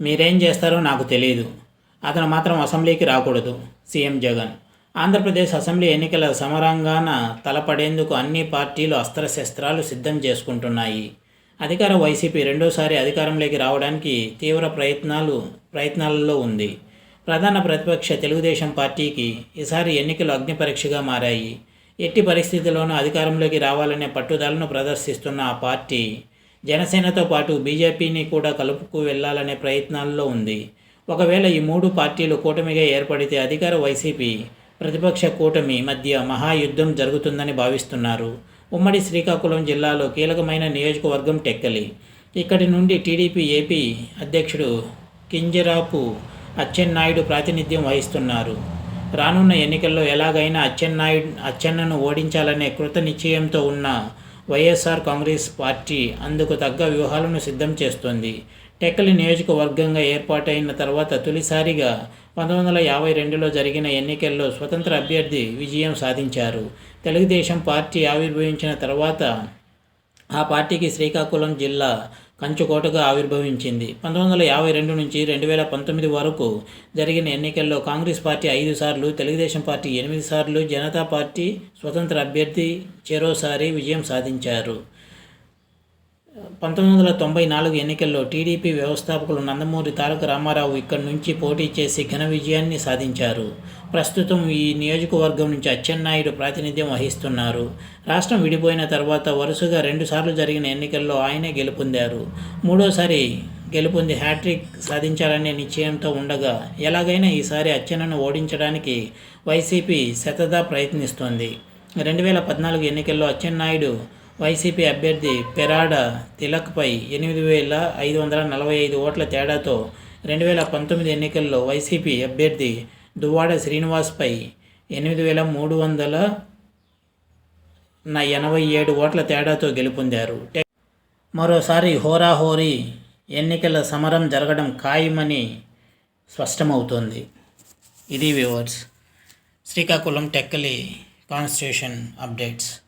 మీరేం చేస్తారో నాకు తెలియదు అతను మాత్రం అసెంబ్లీకి రాకూడదు సీఎం జగన్. ఆంధ్రప్రదేశ్ అసెంబ్లీ ఎన్నికల సమరంగాన తలపడేందుకు అన్ని పార్టీలు అస్త్రశస్త్రాలు సిద్ధం చేసుకుంటున్నాయి. అధికార వైసీపీ రెండోసారి అధికారంలోకి రావడానికి తీవ్ర ప్రయత్నాలు ప్రయత్నాలలో ఉంది. ప్రధాన ప్రతిపక్ష తెలుగుదేశం పార్టీకి ఈసారి ఎన్నికలు అగ్నిపరీక్షగా మారాయి. ఎట్టి పరిస్థితుల్లోనూ అధికారంలోకి రావాలనే పట్టుదలను ప్రదర్శిస్తున్న ఆ పార్టీ జనసేనతో పాటు బీజేపీని కూడా కలుపుకు వెళ్ళాలనే ప్రయత్నాల్లో ఉంది. ఒకవేళ ఈ మూడు పార్టీలు కూటమిగా ఏర్పడితే అధికార వైసీపీ ప్రతిపక్ష కూటమి మధ్య మహాయుద్ధం జరుగుతుందని భావిస్తున్నారు. ఉమ్మడి శ్రీకాకుళం జిల్లాలో కీలకమైన నియోజకవర్గం టెక్కలి. ఇక్కడి నుండి టీడీపీ ఏపీ అధ్యక్షుడు కింజరాపు అచ్చెన్నాయుడు ప్రాతినిధ్యం వహిస్తున్నారు. రానున్న ఎన్నికల్లో ఎలాగైనా అచ్చెన్నాయుడు అచ్చెన్నను ఓడించాలనే కృత నిశ్చయంతో ఉన్న వైఎస్ఆర్ కాంగ్రెస్ పార్టీ అందుకు తగ్గ వ్యూహాలను సిద్ధం చేస్తోంది. టెక్కలి నియోజకవర్గంగా ఏర్పాటైన తర్వాత తొలిసారిగా పంతొమ్మిది వందల యాభై రెండులో జరిగిన ఎన్నికల్లో స్వతంత్ర అభ్యర్థి విజయం సాధించారు. తెలుగుదేశం పార్టీ ఆవిర్భవించిన తర్వాత ఆ పార్టీకి శ్రీకాకుళం జిల్లా కంచుకోటగా ఆవిర్భవించింది. పంతొమ్మిది వందల యాభై రెండు నుంచి రెండు వేల పంతొమ్మిది వరకు జరిగిన ఎన్నికల్లో కాంగ్రెస్ పార్టీ ఐదు సార్లు తెలుగుదేశం పార్టీ ఎనిమిది సార్లు జనతా పార్టీ స్వతంత్ర అభ్యర్థి చెరోసారి విజయం సాధించారు. పంతొమ్మిది వందల తొంభై నాలుగు ఎన్నికల్లో టీడీపీ వ్యవస్థాపకులు నందమూరి తారక రామారావు ఇక్కడి నుంచి పోటీ చేసి ఘన విజయాన్ని సాధించారు. ప్రస్తుతం ఈ నియోజకవర్గం నుంచి అచ్చెన్నాయుడు ప్రాతినిధ్యం వహిస్తున్నారు. రాష్ట్రం విడిపోయిన తర్వాత వరుసగా రెండుసార్లు జరిగిన ఎన్నికల్లో ఆయనే గెలుపొందారు. మూడోసారి గెలుపొంది హ్యాట్రిక్ సాధించాలనే నిశ్చయంతో ఉండగా ఎలాగైనా ఈసారి అచ్చెన్నను ఓడించడానికి వైసీపీ శతదా ప్రయత్నిస్తోంది. రెండు వేల పద్నాలుగు ఎన్నికల్లో అచ్చెన్నాయుడు వైసీపీ అభ్యర్థి పెరాడ తిలక్పై ఎనిమిది వేల ఐదు వందల నలభై ఐదు ఓట్ల తేడాతో రెండు వేల పంతొమ్మిది ఎన్నికల్లో వైసీపీ అభ్యర్థి దువ్వాడ శ్రీనివాస్పై ఎనిమిది వేల మూడు వందల ఎనభై ఏడు ఓట్ల తేడాతో గెలుపొందారు. మరోసారి హోరాహోరీ ఎన్నికల సమరం జరగడం ఖాయమని స్పష్టమవుతోంది. ఇది viewers Srikakulam Tekkali constitution updates.